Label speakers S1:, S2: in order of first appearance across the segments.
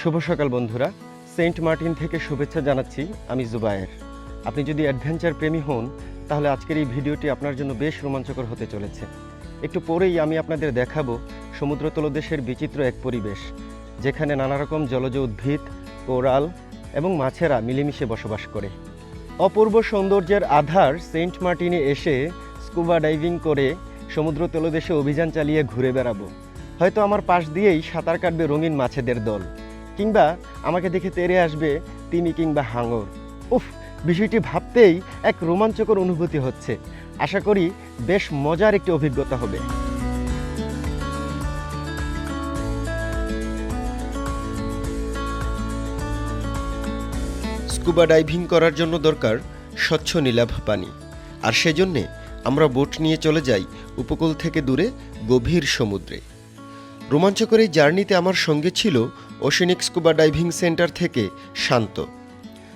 S1: শুভ সকাল বন্ধুরা। Saint Martin থেকে শুভেচ্ছা জানাচ্ছি আমি জুবায়ের। আপনি যদি অ্যাডভেঞ্চার প্রেমী হন, তাহলে আজকের এই ভিডিওটি আপনার জন্য বেশ রোমাঞ্চকর হতে চলেছে। একটু পরেই আমি আপনাদের দেখাবো সমুদ্র তলদেশের বিচিত্র এক পরিবেশ, যেখানে নানা রকম জলজ উদ্ভিদ, কোরাল এবং মাছেরা মিলেমিশে বসবাস করে। অপূর্ব সৌন্দর্যের আধার সেন্ট মার্টিনে এসে স্কুবা ডাইভিং করে সমুদ্র তলদেশে অভিযান চালিয়ে ঘুরে বেড়াবো। হয়তো আমার পাশ দিয়েই সাঁতার কাটবে রঙিন মাছেদের দল, কিংবা আমাকে দেখে তেরে আসবে তিমি কিংবা হাঙর। উফ, বিষয়টি ভাবতেই এক রোমাঞ্চকর অনুভূতি হচ্ছে। আশা করি বেশ মজার একটি অভিজ্ঞতা হবে। স্কুবা ডাইভিং করার জন্য দরকার স্বচ্ছ নীলাভ পানি। আর সেজন্যে আমরা বোট নিয়ে চলে যাই উপকূল থেকে দূরে গভীর সমুদ্রে। রোমাঞ্চকর এই জার্নিতে আমার সঙ্গে ছিল ওশেনিক স্কুবা ডাইভিং সেন্টার থেকে শান্ত।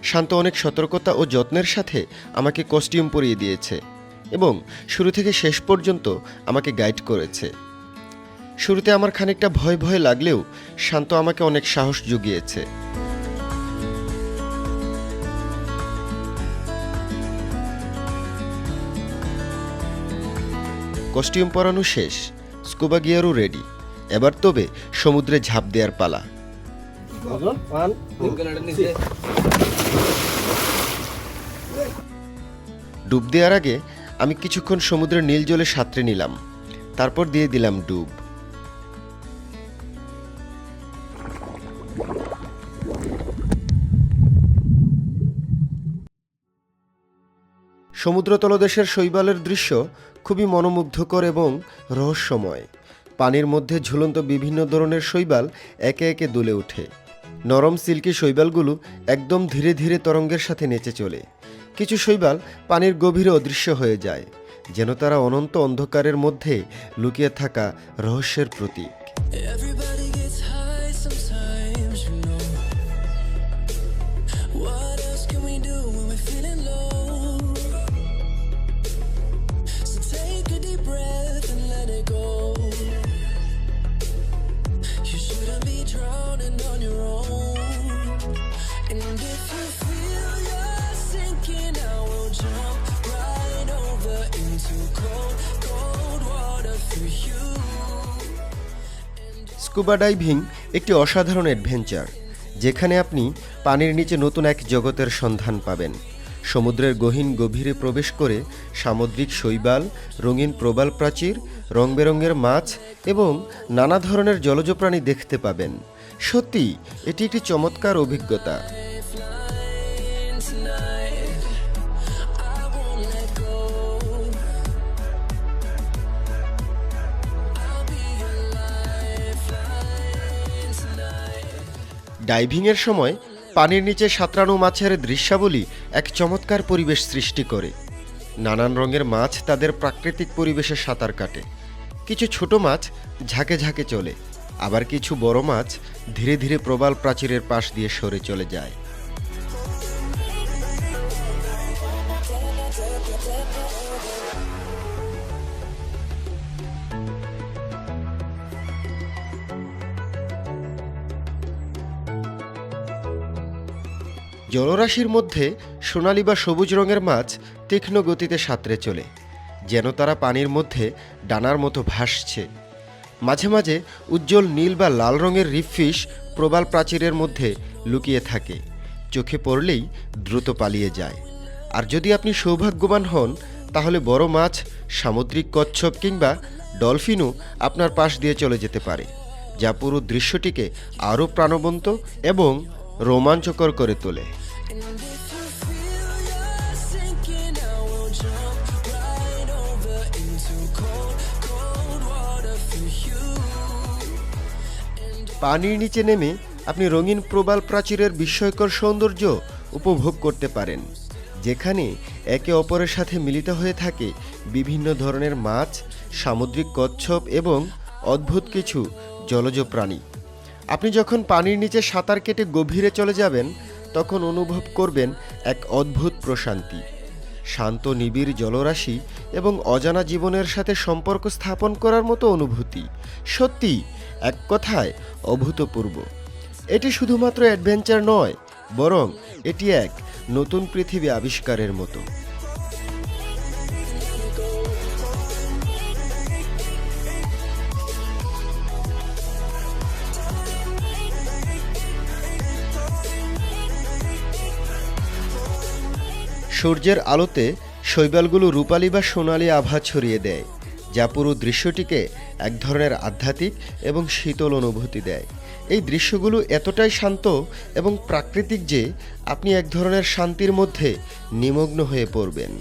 S1: শান্ত অনেক সতর্কতা ও যত্নের সাথে আমাকে কস্টিউম পরিয়ে দিয়েছে এবং শুরু থেকে শেষ পর্যন্ত আমাকে গাইড করেছে। শুরুতে আমার খানিকটা ভয় ভয় লাগলেও শান্ত আমাকে অনেক সাহস জুগিয়েছে। কস্টিউম পরানো শেষ স্কুবা গিয়ারও রেডি এবার তবে সমুদ্রে ঝাঁপ দেওয়ার পালা। ডুব দেওয়ার আগে আমি কিছুক্ষণ সমুদ্রের নীল জলে সাঁতরে নিলাম। তারপর দিয়ে দিলাম ডুব। সমুদ্র তলদেশের শৈবালের দৃশ্য খুবই মনোমুগ্ধকর এবং রহস্যময়। পানির মধ্যে ঝুলন্ত বিভিন্ন ধরনের শৈবাল একে একে দুলে ওঠে। নরম সিল্কি শৈবালগুলো একদম ধীরে ধীরে তরঙ্গের সাথে নেচে চলে। কিছু শৈবাল পানির গভীরে অদৃশ্য হয়ে যায়, যেন তারা অনন্ত অন্ধকারের মধ্যে লুকিয়ে থাকা রহস্যের প্রতীক। স্কুবা ডাইভিং একটি অসাধারণ অ্যাডভেঞ্চার, যেখানে আপনি পানির নিচে নতুন এক জগতের সন্ধান পাবেন। সমুদ্রের গহীন গভীরে প্রবেশ করে সামুদ্রিক শৈবাল, রঙিন প্রবাল প্রাচীর রং বেরঙের মাছ এবং নানা ধরনের জলজ প্রাণী দেখতে পাবেন। সত্যি এটি একটি চমৎকার অভিজ্ঞতা। ডাইভিংয়ের সময় পানির নিচে সাঁতরানো মাছের দৃশ্যাবলী এক চমৎকার পরিবেশ সৃষ্টি করে। নানান রঙের মাছ তাদের প্রাকৃতিক পরিবেশে সাঁতার কাটে। কিছু ছোট মাছ ঝাঁকে ঝাঁকে চলে, আবার কিছু বড় মাছ ধীরে ধীরে প্রবাল প্রাচীরের পাশ দিয়ে সরে চলে যায়। জলরাশির মধ্যে সোনালি বা সবুজ রঙের মাছ তীক্ষ্ণ গতিতে সাঁতরে চলে, যেন তারা পানির মধ্যে ডানার মতো ভাসছে। মাঝে মাঝে উজ্জ্বল নীল বা লাল রঙের রিফিশ প্রবাল প্রাচীরের মধ্যে লুকিয়ে থাকে, চোখে পড়লেই দ্রুত পালিয়ে যায়। আর যদি আপনি সৌভাগ্যবান হন, তাহলে বড় মাছ, সামুদ্রিক কচ্ছপ কিংবা ডলফিনও আপনার পাশ দিয়ে চলে যেতে পারে, যা পুরো দৃশ্যটিকে আরও প্রাণবন্ত এবং রোমাঞ্চকর করে তোলে. পানির নিচে নেমে আপনি রঙিন প্রবাল প্রাচীরের বিস্ময়কর সৌন্দর্য উপভোগ করতে পারেন, যেখানে একে অপরের সাথে মিলিত হয়ে থাকে বিভিন্ন ধরনের মাছ, সামুদ্রিক কচ্ছপ এবং অদ্ভুত কিছু জলজ প্রাণী আপনি যখন পানির নিচে সাঁতার কেটে গভীরে চলে যাবেন, তখন অনুভব করবেন এক অদ্ভুত প্রশান্তি। শান্ত নিবিড় জলরাশি এবং অজানা জীবনের সাথে সম্পর্ক স্থাপন করার মতো অনুভূতি। সত্যি, এক কথায় অভূতপূর্ব। এটি শুধুমাত্র অ্যাডভেঞ্চার নয়, বরং এটি এক নতুন পৃথিবী আবিষ্কারের মতো। সূর্যের আলোতে শৈবালগুলো রূপালী বা সোনালি আভা ছড়িয়ে দেয়, যা পুরো দৃশ্যটিকে এক ধরনের আধ্যাত্মিক এবং শীতল অনুভূতি দেয়। এই দৃশ্যগুলো এতটাই শান্ত এবং প্রাকৃতিক যে আপনি এক ধরনের শান্তির মধ্যে নিমগ্ন হয়ে পড়বেন।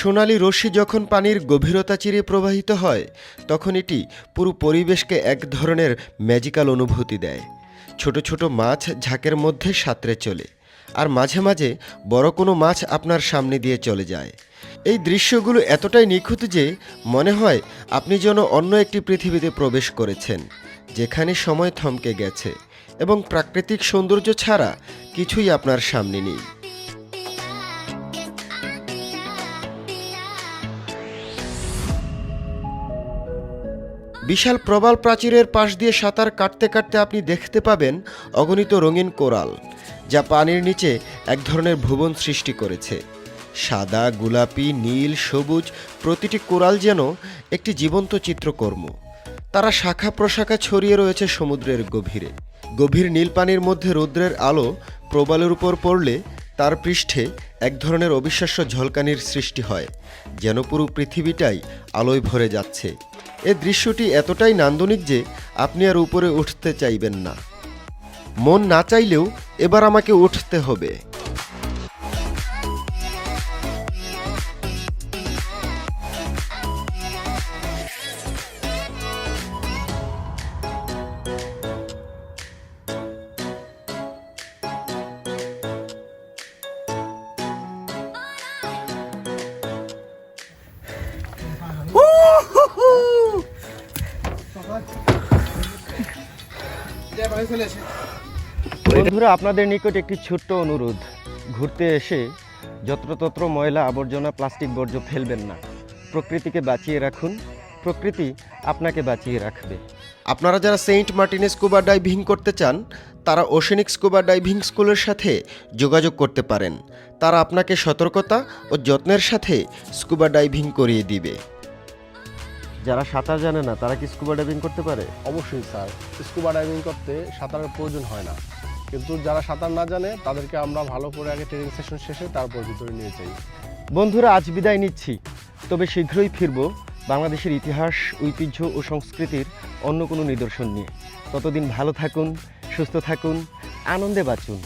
S1: সোনালি রশ্মি যখন পানির গভীরতা চিরে প্রবাহিত হয়, তখন এটি পুরো পরিবেশকে এক ধরনের ম্যাজিক্যাল অনুভূতি দেয়। ছোট ছোট মাছ ঝাঁকের মধ্যে সাঁতরে চলে, আর মাঝে মাঝে বড় কোনো মাছ আপনার সামনে দিয়ে চলে যায়। এই দৃশ্যগুলো এতটাই নিখুঁত যে মনে হয় আপনি যেন অন্য একটি পৃথিবীতে প্রবেশ করেছেন, যেখানে সময় থমকে গেছে, এবং প্রাকৃতিক সৌন্দর্য ছাড়া কিছুই আপনার সামনে নেই। বিশাল প্রবাল প্রাচীরের পাশ দিয়ে সাঁতার কাটতে কাটতে আপনি দেখতে পাবেন অগণিত রঙিন কোরাল, যা পানির নিচে এক ধরনের ভুবন সৃষ্টি করেছে। সাদা, গোলাপি, নীল, সবুজ প্রতিটি কোরাল যেন একটি জীবন্ত চিত্রকর্ম। তারা শাখা প্রশাখা ছড়িয়ে রয়েছে সমুদ্রের গভীরে। গভীর নীল পানির মধ্যে রৌদ্রের আলো প্রবালের উপর পড়লে তার পৃষ্ঠে এক ধরনের অবিশ্বাস্য ঝলকানির সৃষ্টি হয়, যেন পুরো পৃথিবীটাই আলোয় ভরে যাচ্ছে। এ দৃশ্যটি এতটাই নান্দনিক যে আপনি আর উপরে উঠতে চাইবেন না। মন না চাইলেও এবার আমাকে উঠতে হবে। বন্ধুরা আপনাদের নিকট একটি ছোট্ট অনুরোধ। ঘুরতে এসে যত্রতত্র ময়লা আবর্জনা প্লাস্টিক বর্জ্য ফেলবেন না। প্রকৃতিকে বাঁচিয়ে রাখুন। প্রকৃতি আপনাকে বাঁচিয়ে রাখবে। আপনারা যারা সেন্ট মার্টিনে স্কুবা ডাইভিং করতে চান তারা ওশেনিক স্কুবা ডাইভিং স্কুলের সাথে যোগাযোগ করতে পারেন। তারা আপনাকে সতর্কতা ও যত্নের সাথে স্কুবা ডাইভিং করিয়ে দিবে। যারা সাঁতার জানে না তারা কি স্কুবা ডাইভিং করতে পারে?
S2: অবশ্যই স্যার স্কুবা ডাইভিং করতে সাঁতারের প্রয়োজন হয় না। কিন্তু যারা সাঁতার না জানে তাদেরকে আমরা ভালো করে আগে ট্রেনিং সেশন শেষে তারপর ভিতরে নিয়ে যাই।
S1: বন্ধুরা আজ বিদায় নিচ্ছি। তবে শীঘ্রই ফিরব বাংলাদেশের ইতিহাস ঐতিহ্য ও সংস্কৃতির অন্য কোনো নিদর্শন নিয়ে। ততদিন ভালো থাকুন সুস্থ থাকুন আনন্দে বাঁচুন।